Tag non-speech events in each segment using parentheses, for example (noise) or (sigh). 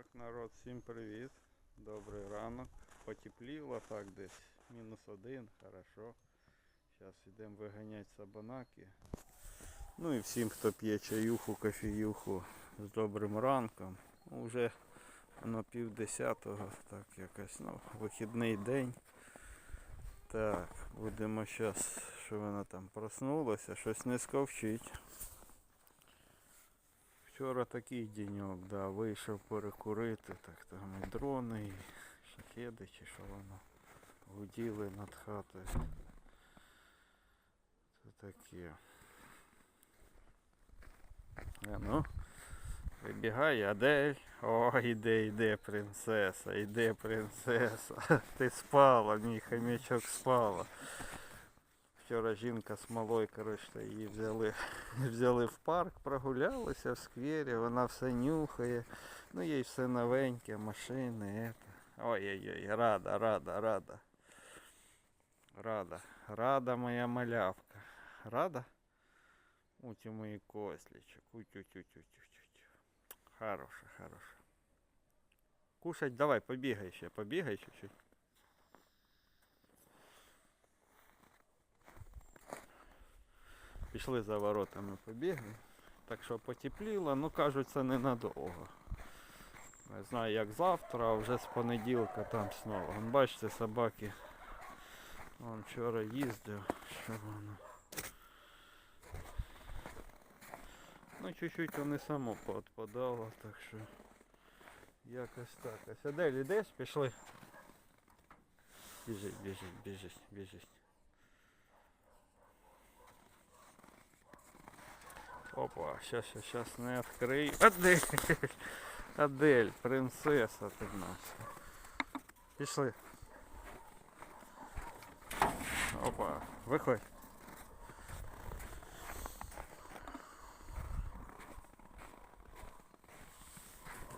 Так, народ, всім привіт. Добрий ранок. Потепліло так десь. Мінус один, хорошо. Зараз йдемо виганяти сабанаки. Ну і всім, хто п'є чаюху, кофеюху з добрим ранком. Ну, Уже воно пів десятого, так якось, ну, вихідний день. Так, будемо зараз, що вона там проснулася, щось не сковчить. Вчора такий деньок, да, вийшов перекурити, так там і дрони, і шахеди, чи що воно гуділи над хатою. Це таке. А ну, вибігай, Адель. О, іде, іде принцеса, іде принцеса. (laughs) Ти спала, мій хомячок спала. Вчора жінка з малою, коротше, її взяли, (laughs) взяли в парк, прогулялися в сквері, вона все нюхає. Ну їй все новеньке, машини. Ой-ой-ой, рада, рада, рада. Рада. Рада моя малявка. Рада? Уть і мої кослічок. Уть. Хороша, хороша. Кушать давай, побігай ще, побігай чуть-чуть. Пішли за воротами побігли. Так що потепліло, ну кажуть, це ненадовго. Не знаю як завтра, а вже з понеділка там знову. Вон, бачите, собаки. Вон вчора їздив, що воно. Ну чуть-чуть вони само поотпадало, так що якось так. Ось Адель, ідеш? Пішли. Біжить, біжить, біжить, біжить. Опа, сейчас, сейчас, сейчас не открий. Адель! (laughs) Адель, принцеса ти в нас. Пішли. Опа, виходь.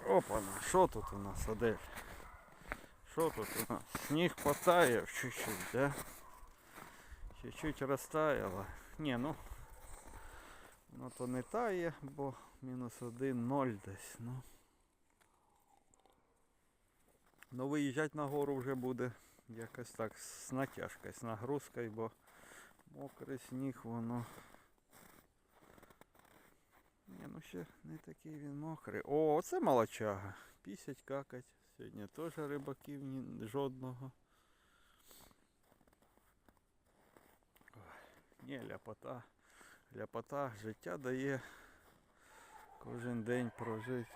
Опа, що тут у нас, Адель? Що тут у нас? Сніг потаяв чуть-чуть, да? Чуть-чуть розтаяло. Не, ну Ну то не тає, бо мінус один, ноль десь. Ну. Ну виїжджати на гору вже буде якось так з натяжкою, з нагрузкою, бо мокрий сніг воно. Ні, ну ще не такий він мокрий. О, оце молочага. Пісять какать. Сьогодні теж рибаків ні, жодного. Ой, ні, ляпота. Ляпота життя дає кожен день прожити.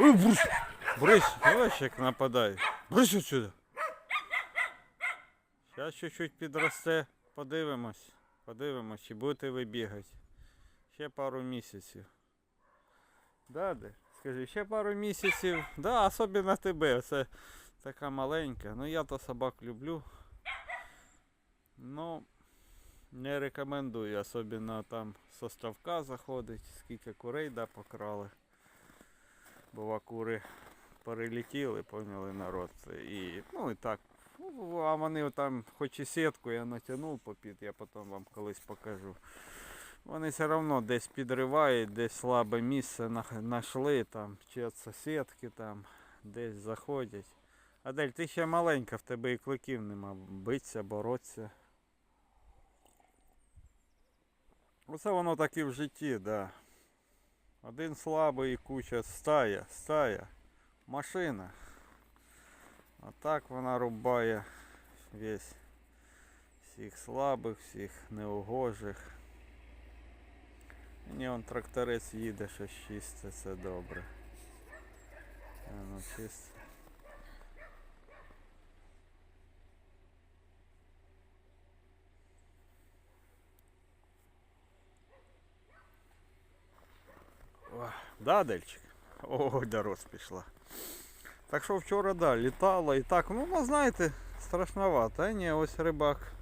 Ой, брось! Брись, бачиш, як нападає. Брись отсюда. Зараз чуть-чуть підросте, подивимось. Подивимось, чи будете ви бігати. Ще пару місяців. Да, де? Скажи, ще пару місяців. Да, особливо тебе. Це така маленька. Ну я то собак люблю. Ну, не рекомендую, особливо там з островка заходить, скільки курей да, покрали. Бува кури перелетіли, поняли народ. І, ну і так. Ну, а вони там, хоч і сітку я натягнув попід, я потім вам колись покажу. Вони все одно десь підривають, десь слабе місце знайшли, там, чи від сусідки там, десь заходять. Адель, ти ще маленька, в тебе і кликів нема. Биться, боротися. Оце воно так і в житті, да. Один слабий і куча стая, стая, машина. А так вона рубає весь всіх слабих, всіх неугожих. Мені он тракторець їде, щось чисте, це добре. Воно чисте. О, да, Дельчик? Ой, дорос пішла. Так що вчора, да, літала і так, ну, ну знаєте, страшновато. А ні, ось рибак.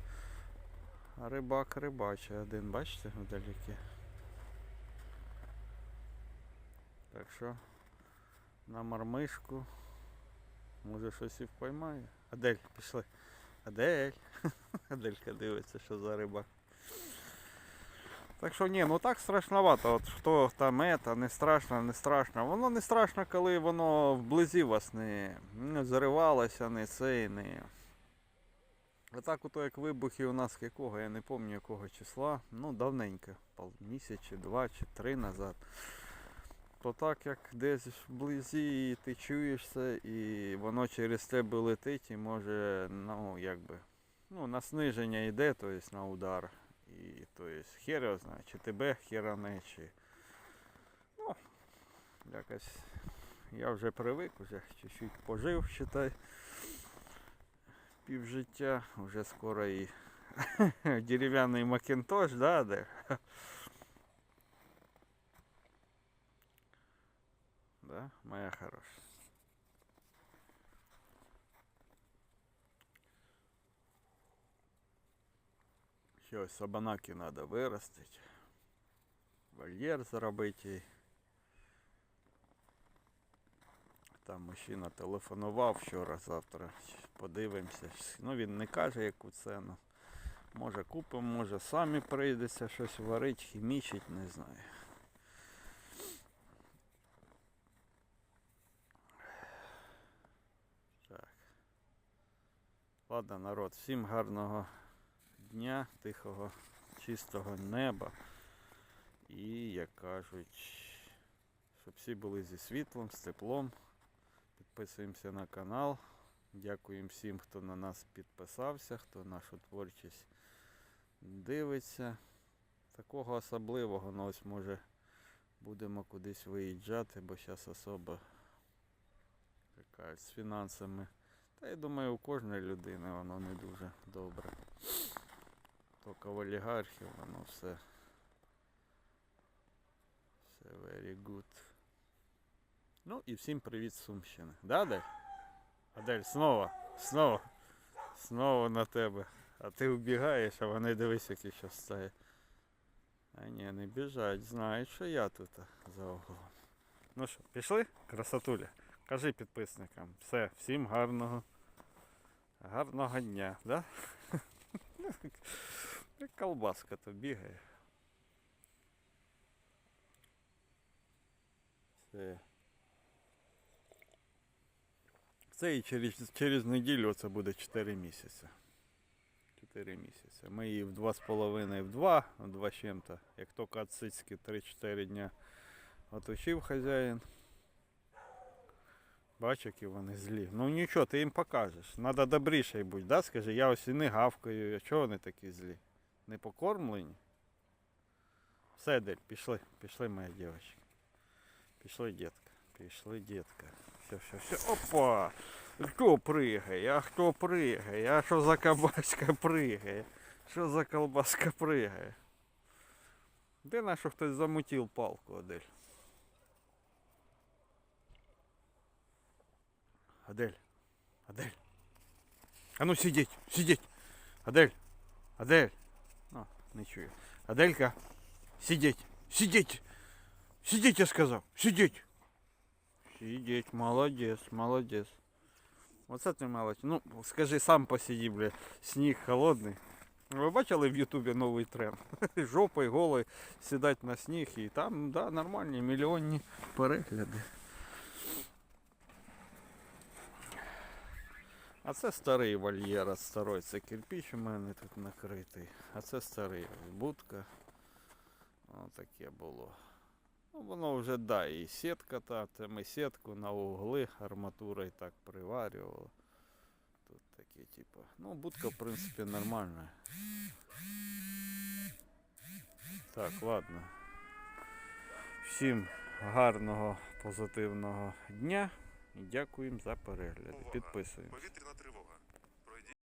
Рибак рибачий один, бачите, вдалеке. Так що на мармишку. Може щось і впоймає. Адель, пішли. Адель. (laughs) Аделька дивиться, що за риба. Так що ні, ну так страшновато. От хто там ета, не страшно, не страшно. Воно не страшно, коли воно вблизі вас не, не заривалося, не цей, не. А так ото як вибухи у нас якого, я не пам'ятаю якого числа. Ну, давненько, місяць чи два чи три назад. То так як десь вблизі і ти чуєш це, і воно через тебе летить і може, ну, якби, ну, на сниження йде, тобто на удар. І то есть хер його знає, чи тебе херане, чи. Ну, якось я вже привик, вже чуть-чуть пожив, считай. Півжиття, вже скоро і (laughs) дерев'яний макінтош, да, де? (laughs) Да, моя хороша. Ще ось собанаки треба виростити. Вольєр зробити. Там мужчина телефонував вчора, завтра подивимося. Ну він не каже яку ціну. Може купимо, може самі прийдеться щось варити, хімічить, не знаю. Так. Ладно, народ, всім гарного дня, тихого, чистого неба. І, як кажуть, щоб всі були зі світлом, з теплом. Підписуємося на канал. Дякуємо всім, хто на нас підписався, хто нашу творчість дивиться. Такого особливого, ну ось може будемо кудись виїжджати, бо зараз особа така з фінансами. Та я думаю, у кожної людини воно не дуже добре. Тільки в олігархів воно все. Все very good. Ну і всім привіт з Сумщини. Да, Адель? Адель, снова, снова, снова на тебе. А ти вбігаєш, а вони дивись, які що стає. А ні, не біжать, знають, що я тут за углом. Ну що, пішли? Красотуля. Кажи підписникам. Все, всім гарного. Гарного дня, да? (laughs) Колбаска то бігає. Все. Це і через, через неділю це буде 4 місяці. 4 місяці. Ми її в 2,5 в 2, в 2 з чим-то. Як тільки от цицьки 3-4 дня отучив хазяїн. Бач, які вони злі. Ну нічого, ти їм покажеш. Надо добріший будь, да? Скажи, я ось і не гавкаю, а чого вони такі злі? Не покормлені? Все, Дель, пішли, пішли, моя дівчинка. Пішли, дітка. Пішли, дітка. Все, все, все. Опа! Хто пригає? А хто пригає? А що за кабаська пригає? Що за колбаска пригає? Де на що хтось замутив палку, Адель? Адель. Адель. А ну сидіть, сидіть. Адель. Адель. О, не чую. Аделька. Сидіть. Сидіть. Сидіть, я сказав. Сидіть. Сидіть, молодець, молодець. Оце ти молодець. Ну, скажи сам посиди, бля. Сніг холодний. Ви бачили в Ютубі новий тренд? (laughs) Жопою голою сідати на сніг і там, да, нормальні мільйонні перегляди. А це старий вольєр от це кирпич у мене тут накритий. А це старий будка. Воно таке було. Ну, воно вже да, і сітка та, це ми сітку на угли арматурою так приварювали. Тут таке, типу. Ну, будка, в принципі, нормальна. Так, ладно. Всім гарного позитивного дня дякуємо за перегляд. Підписуємо Повітряна тривога.